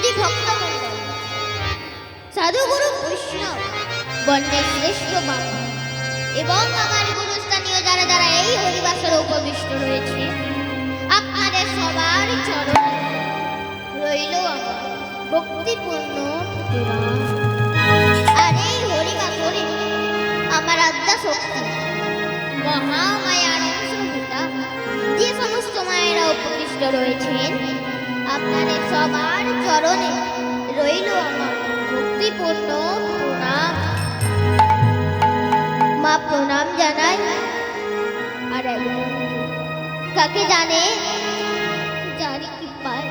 সুধী ভক্তমণ্ডল সাধুগুরু বৈষ্ণব বর্ণের শ্রেষ্ঠ বাবা, এবং আমার গুরুস্থানীয় যারা যারা এই হরিবাসরে উপবিষ্ট রয়েছে, আপনাদের সবার চরণে রইল আমার ভক্তিপূর্ণ আর এই হরিবাসরে আমার আদ্যা শক্তি মহামায়ার অংশভূতা, যে সমস্ত মায়েরা উপবিষ্ট রয়েছেন আপনাদের সবার চরণে রইল আমার ভক্তিপূর্ণ প্রণাম। মা প্রণাম জানাই। আর কাকে জানে? যার কৃপায়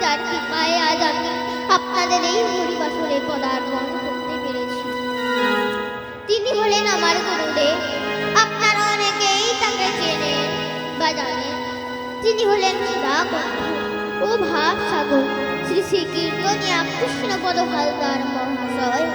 যার কৃপায় আজ আমি আপনাদের এই হরিবাসরে পদার্পণ করতে পেরেছি। তিনি হলেন আমার গুরুদেব। আপনারা অনেকেই তাকে চেনেন বা জানেন। তিনি হলেন বন্ধু ও ভাব সাগর শ্রী শ্রী কীর্তনিয়া কৃষ্ণপদ হালদার মহাশয়।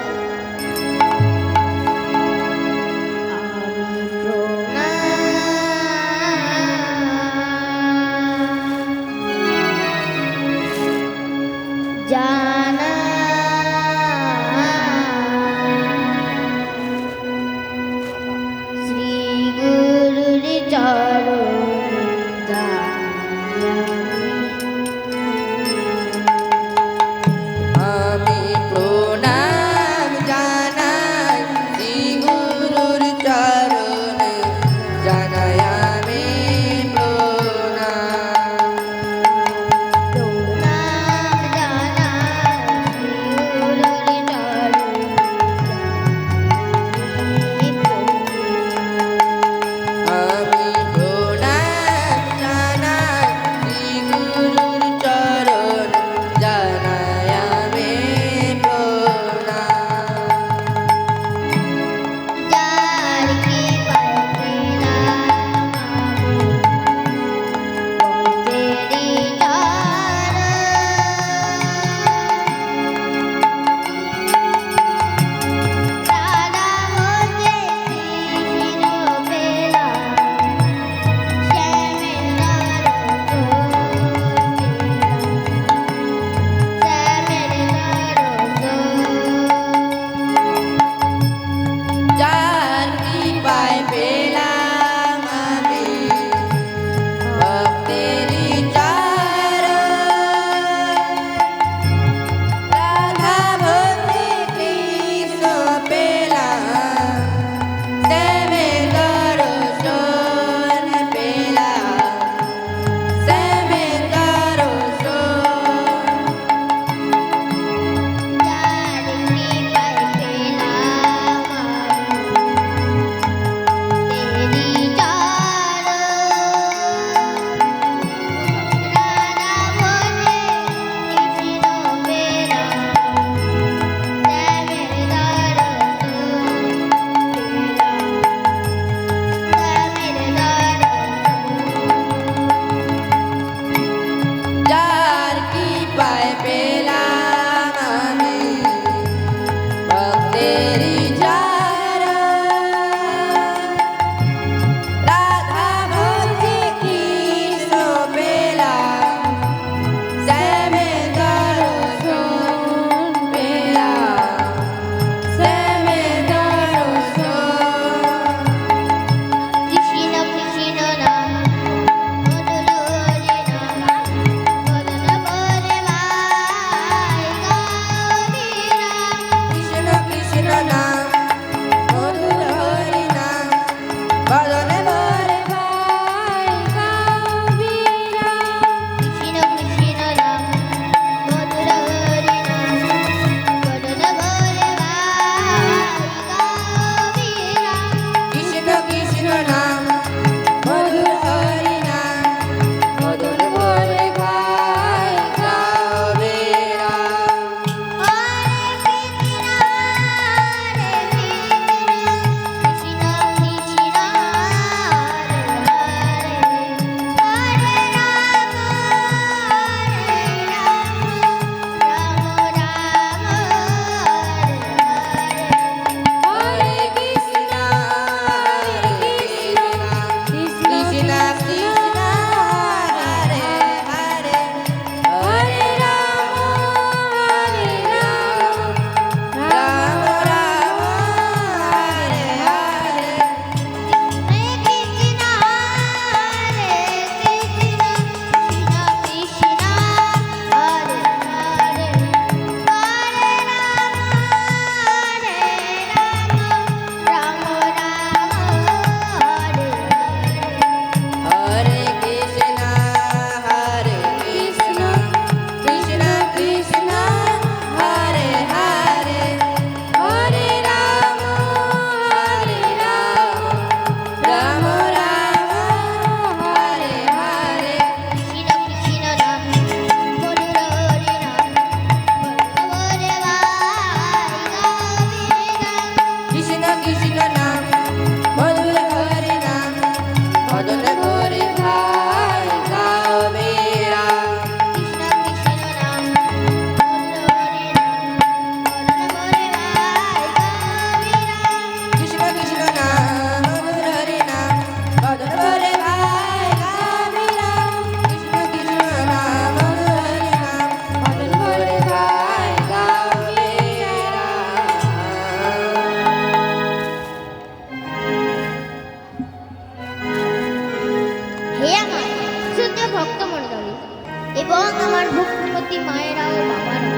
এবং আমার ভক্তিমতী মায়েরা ও বাবারা।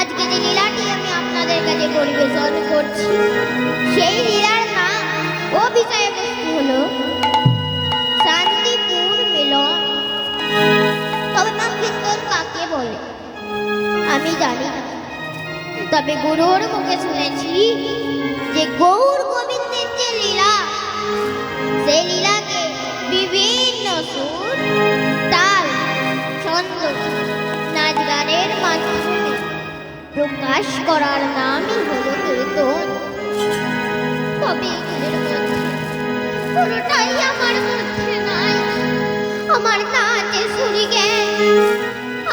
আজকে যে লীলাটি আমি আপনাদের কাছে পরিবেশন করছি, সেই লীলার নাম ও বিষয়বস্তু হলো শান্তিপুর মিলন। তবে মা কীর্তন কাকে বলে? আমি জানি তবে গুরুর মুখে শুনেছি যে গৌর গোবিন্দের যে লীলা, সেই লীলাকে বিভিন্ন সুর মাধ্যমে প্রকাশ করার নামই হলো কীর্তন। তবে পুরোটাই আমার মধ্যে নাই। আমার নাচে সুরি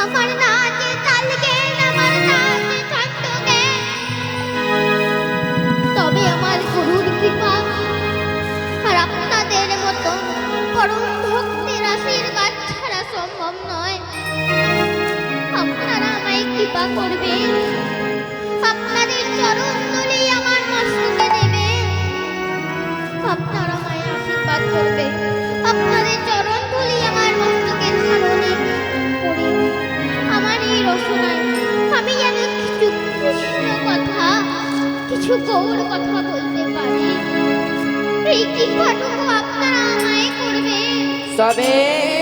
আমার কৃপা করবেন আপনাদের চরণ ধরেই আমার মস্তকে দেবেন আপনারা আমায় আশীর্বাদ করবেন আপনাদের চরণ ধরেই আমার মস্তকে ধারণে করে আমার এই আমি যেন কিছু কৃষ্ণ কথা, কিছু গৌর কথা বলতে পারি। এই কৃপাটুকু আপনারা আমায় করবেন। সবে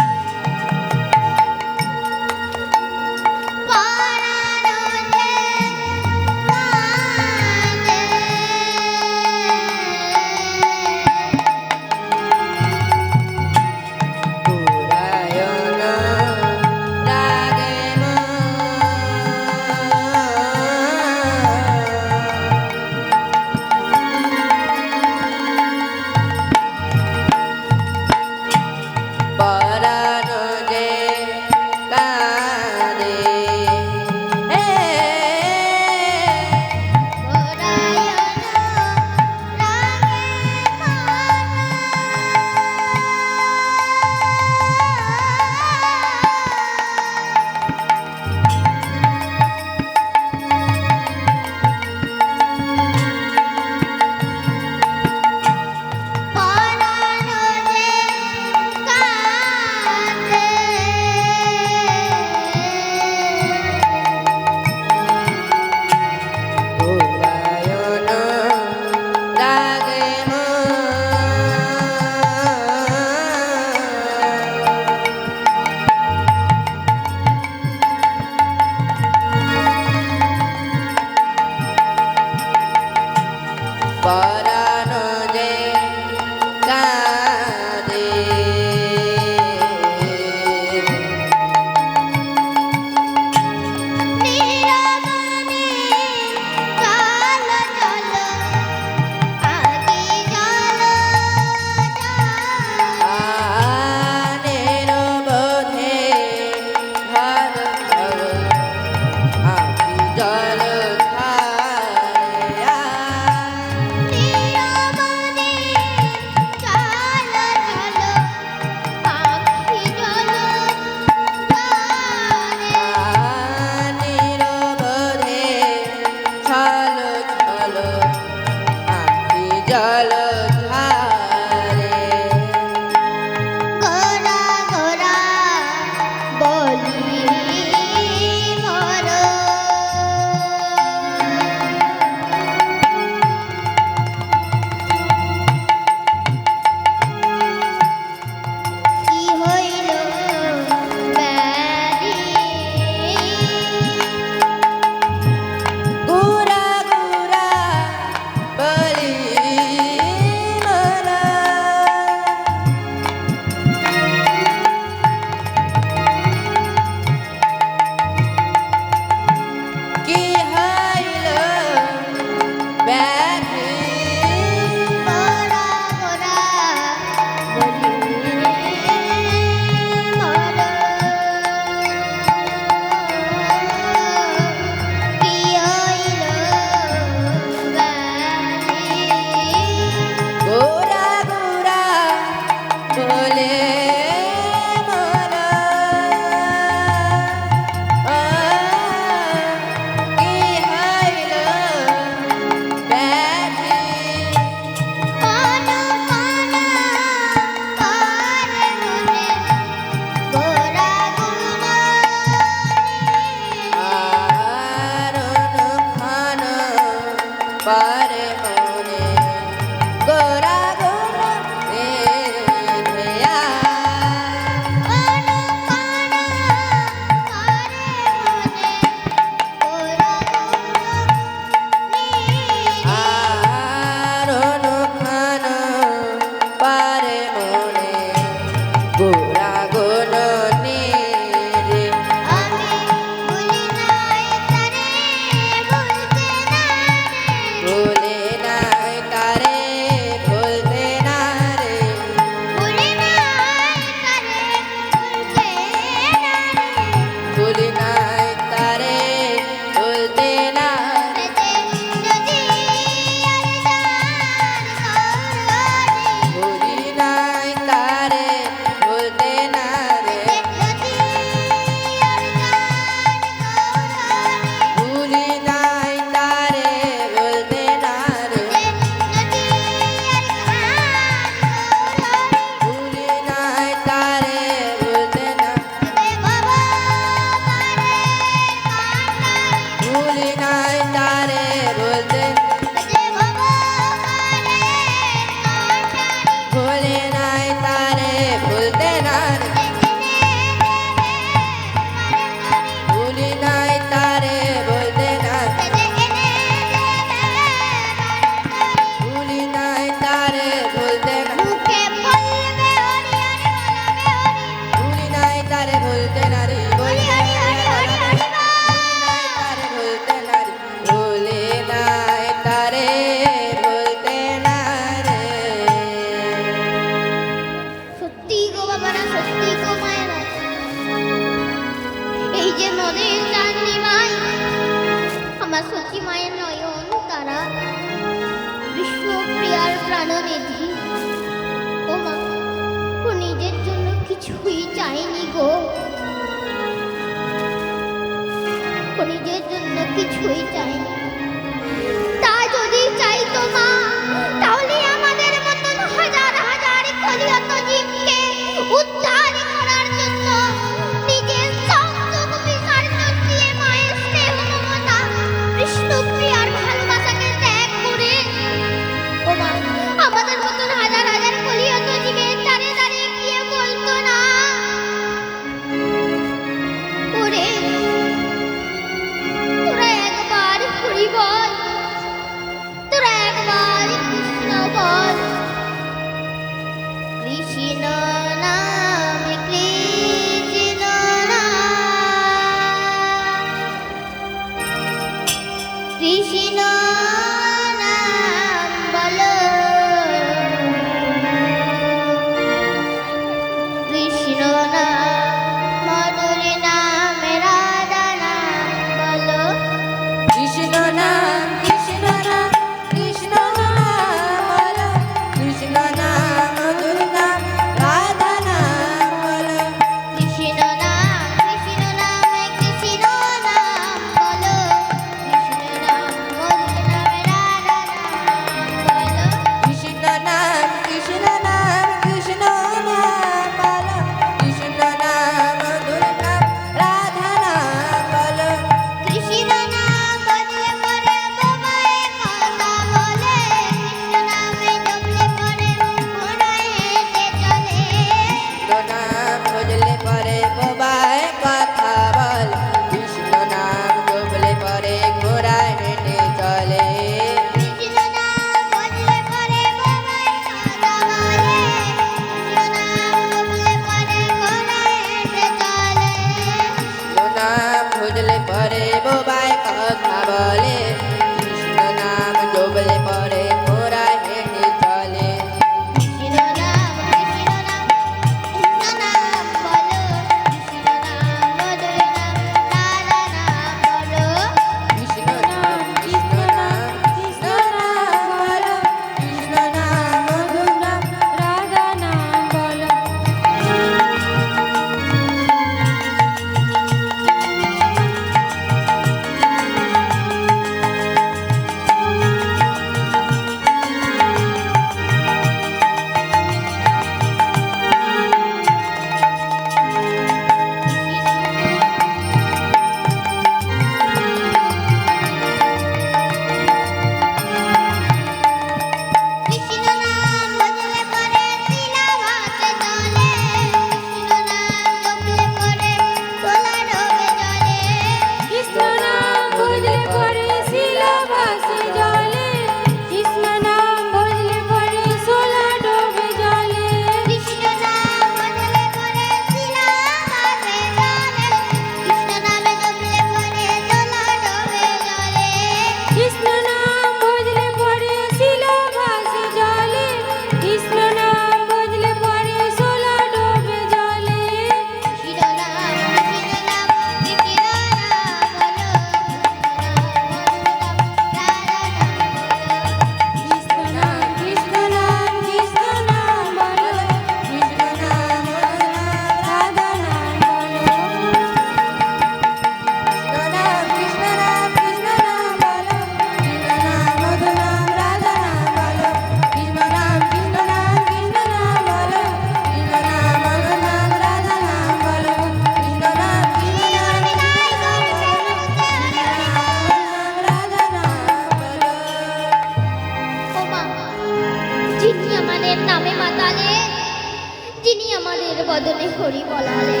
বদনে হরি বলারে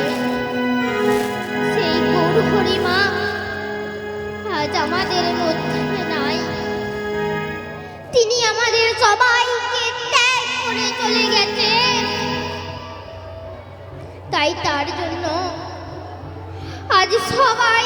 সেই গৌর হরি মা, আজ আমাদের মধ্যে নাই। তিনি আমাদের সবাইকে ত্যাগ করে চলে গেছেন তাই তার জন্য আজ সবাই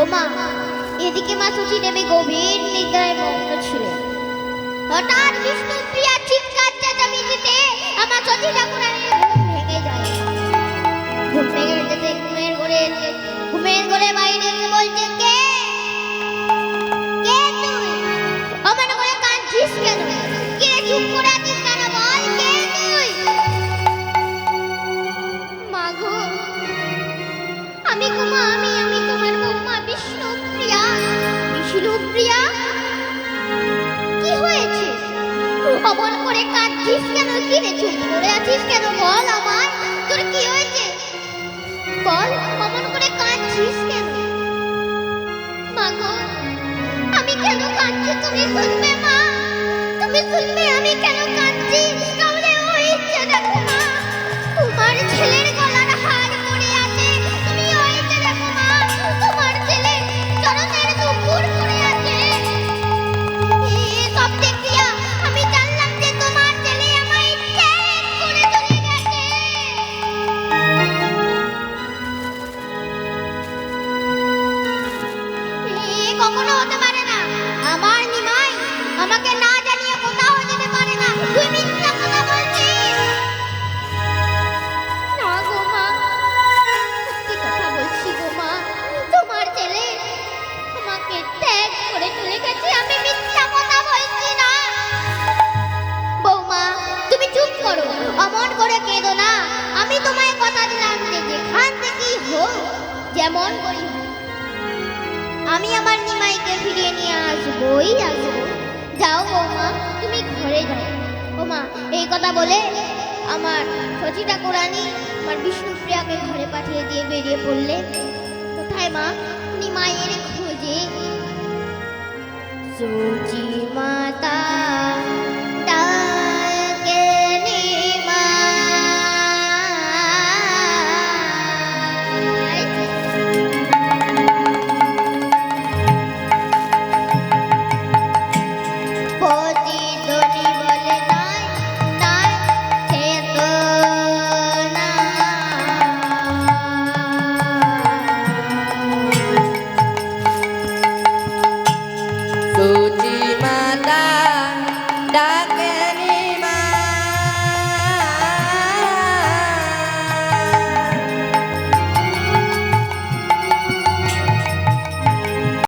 ও মা এদিকে মাসুচি দেবী গভীর নিদ্রায় মগ্ন ছিলেন। হঠাৎ বিষ্ণুপ্রিয়া চিৎকার চেঁচামেচিতে আমার সচি ঠাকুরানির ভেঙে যায়। ঘুম ভেঙে যেতে ঘুমের ঘরে ঘুমের ঘরে বাইরে এসে বলছে, কে প্রিয়া? কি হয়েছে? অমন করে কাঁদছিস কেন? কি রে চুপ করে আছিস কেন? বল আমার তোর কি হয়েছে? বল অমন করে কাঁদছিস কেন? আমি কেন কাঁদছি? তুমি শুনবে মা? তুমি শুনবে আমি কেন কাঁদছি? মরে যায়। ও মা, এই কথা বলে আমার সচিতা ঠাকুরানি আমার বিষ্ণুপ্রিয়াকে ঘরে পাঠিয়ে দিয়ে বেরিয়ে পড়লে। কোথায় মা? উনি মায়ের খোঁজে। সচি মাতা